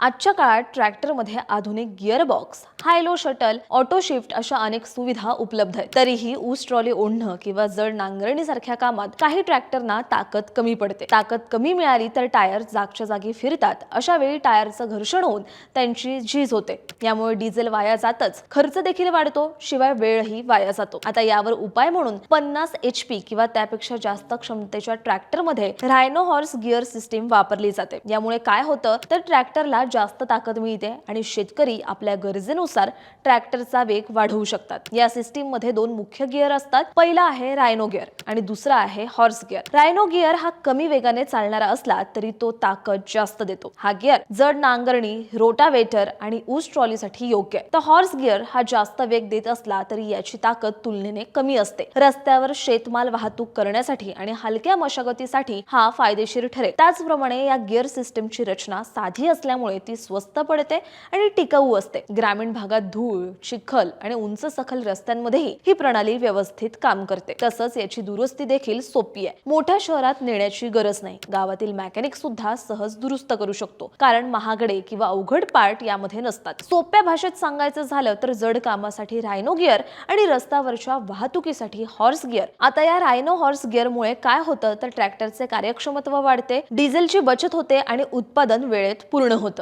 आजच्या काळात ट्रॅक्टरमध्ये आधुनिक gearbox high low shuttle auto shift अशा अनेक सुविधा उपलब्ध आहेत. तरीही ऊस ट्रॉली ओढणं किंवा जड नांगरणीसारख्या कामात काही ट्रॅक्टरना ताकद कमी पडते. ताकद कमी मिळाली तर टायर जागच्या जागी फिरतात. अशा वेळी टायरचं घर्षण होऊन त्यांची झीज होते. यामुळे डिझेल वाया जातच. खर्च देखील वाढतो. शिवाय वेळही वाया जातो. आता यावर उपाय म्हणून पन्नास एच पी किंवा त्यापेक्षा जास्त क्षमतेच्या ट्रॅक्टरमध्ये रायनो हॉर्स गिअर सिस्टीम वापरली जाते. यामुळे काय होतं? तर ट्रॅक्टरला जास्त ताकद मिळते आणि शेतकरी आपल्या गरजेनुसार ट्रॅक्टरचा वेग वाढवू शकतात. या सिस्टीममध्ये दोन मुख्य गिअर असतात. पहिला आहे रायनो गिअर आणि दुसरा आहे हॉर्स गिअर. रायनो गिअर हा कमी वेगाने चालणारा असला तरी तो ताकद जास्त देतो. हा गिअर जड नांगरणी रोटावेटर आणि ऊस ट्रॉलीसाठी योग्य आहे. तर हॉर्स गिअर हा जास्त वेग देत असला तरी याची ताकद तुलनेने कमी असते. रस्त्यावर शेतमाल वाहतूक करण्यासाठी आणि हलक्या मशागतीसाठी हा फायदेशीर ठरेल. त्याचप्रमाणे या गिअर सिस्टीमची रचना साधी असल्यामुळे असल्यामुळे ती स्वस्त पडते आणि टिकाऊ असते. ग्रामीण भागात धूळ चिखल आणि उंच सखल रस्त्यांमध्येही ही प्रणाली व्यवस्थित काम करते. तसंच याची दुरुस्ती देखील सोपी आहे. मोठ्या शहरात नेण्याची गरज नाही. गावातील मेकॅनिक सुद्धा सहज दुरुस्त करू शकतो. कारण महागडे किंवा अवघड पार्ट यामध्ये नसतात. सोप्या भाषेत सांगायचं झालं तर जड कामासाठी रायनो गिअर आणि रस्त्यावरच्या वाहतुकीसाठी हॉर्स गिअर आता या रायनो हॉर्स गिअरमुळे काय होतं? तर ट्रॅक्टरचे कार्यक्षमत्व वाढते डिझेलची बचत होते आणि उत्पादन वेळेत पूर्ण होतं.